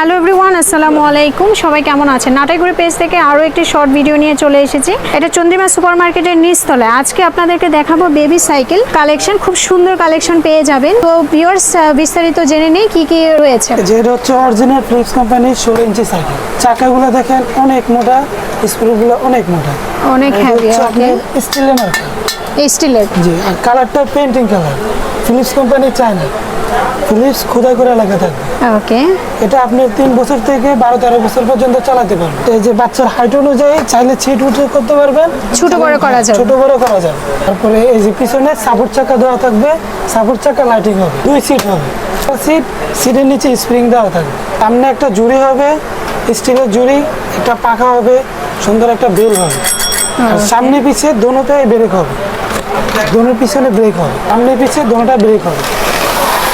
Hello everyone আসসালামু আলাইকুম সবাই কেমন আছেন? নাটাইগুড়ি পেজ থেকে আরও একটি শর্ট ভিডিও নিয়ে চলে এসেছি। এটা চন্দ্রিমা সুপার মার্কেটের নিচতলায় আজকে আপনাদেরকে দেখাবো বেবি সাইকেল কালেকশন খুব সুন্দর কালেকশন পেয়ে যাবেন। তো ভিউয়ার্স বিস্তারিত জেনে নেই কি কি রয়েছে। যেটা হচ্ছে অরিজিনাল ফ্লিপস কোম্পানির ষোলো ইঞ্চি সাইকেল চাকাগুলো দেখেন অনেক মোটা স্ক্রুগুলো অনেক মোটা। অনেক হ্যাভি স্টিলের স্টিলের জি আর কালারটা পেন্টিং কালার ফিলিপস কোম্পানির চায়না। ফিলিপস খোদাই করে লেখা থাকবে ওকে। এটা আপনি তিন বছর থেকে বারো তেরো বছর পর্যন্ত চালাতে পারবেন এই যে বাচ্চার হাইট অনুযায়ী চাইলে ছিট উঠে করতে পারবেন। ছোট বড় করা যাবে। ছোট বড় করা যাবে। তারপরে এই যে পিছনে সাপোর্ট চাকা দেওয়া থাকবে। সাপোর্ট চাকা লাইটিং হবে। দুই সিট হবে। সিট সিটের নিচে স্প্রিং দেওয়া থাকবে। সামনে একটা জুড়ি হবে। স্টিলের জুড়ি একটা পাখা হবে। সুন্দর একটা বেল হবে। আর সামনে পিছে দোনোটাই ব্রেক হবে। দোনোর পিছনে ব্রেক হবে। সামনে পিছে দোনোটা ব্রেক হবে।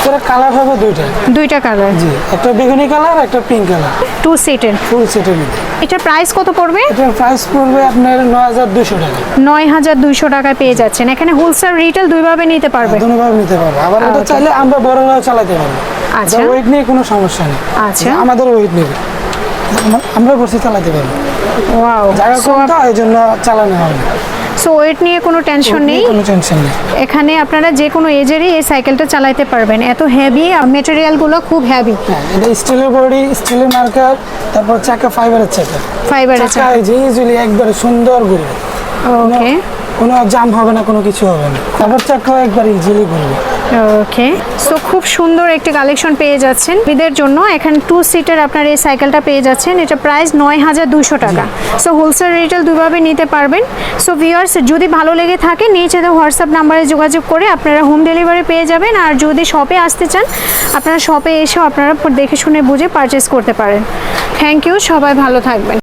এটা কালার হবে দুইটা। দুইটা কালার জি একটা বেগুনি কালার একটা পিঙ্ক কালার টু সিটের ফুল সেটের এটার প্রাইস কত পড়বে? এটার প্রাইস পড়বে আপনার নয় হাজার দুশো টাকা। নয় হাজার দুইশো টাকায় পেয়ে যাচ্ছেন। এখানে হোলসেল রিটেল দুইভাবে নিতে পারবে। দুভাবে নিতে পারব। আবার এটা চাইলে আমরা বড়রাও চালাতে পারব। আচ্ছা। ওয়েট নিয়ে কোনো সমস্যা নেই। আচ্ছা। আমাদের ওয়েট নেবে আমরা- বসে চালাতে পারব। ওয়াও জায়গা কম তো এই জন্য চালানো হবে। সো ওয়েট নিয়ে কোনো টেনশন নেই? কোনো টেনশন নেই। এখানে আপনারা যে কোনো এজেরই এই সাইকেলটা চালাতে পারবেন। এত হেভি মেটেরিয়ালগুলো খুব হেভি হ্যাঁ এটা স্টিলের বডি স্টিলের মার্কার তারপর চাকা ফাইবারের চাকা। ফাইবারের চাকা এই যে ইজিলি একবারে সুন্দর ঘুরবে ওকে কোনো জাম হবে না, কোনো কিছু হবে না। তারপর চাকাও একবার ইজিলি ঘুরবে। ওকে সো খুব সুন্দর একটি কালেকশন পেয়ে যাচ্ছেন। এদের জন্য এখানে টু সিটের আপনার এই সাইকেলটা পেয়ে যাচ্ছেন। এটা প্রাইস নয় হাজার দুশো টাকা। সো হোলসেল রিটেল দুভাবে নিতে পারবেন। সো ভিউয়ার্স যদি ভালো লেগে থাকে, নিচে তো হোয়াটসঅ্যাপ নাম্বারে যোগাযোগ করে আপনারা হোম ডেলিভারি পেয়ে যাবেন। আর যদি শপে আসতে চান, আপনারা শপে এসেও আপনারা দেখে শুনে বুঝে পারচেস করতে পারেন। থ্যাংক ইউ সবাই ভালো থাকবেন।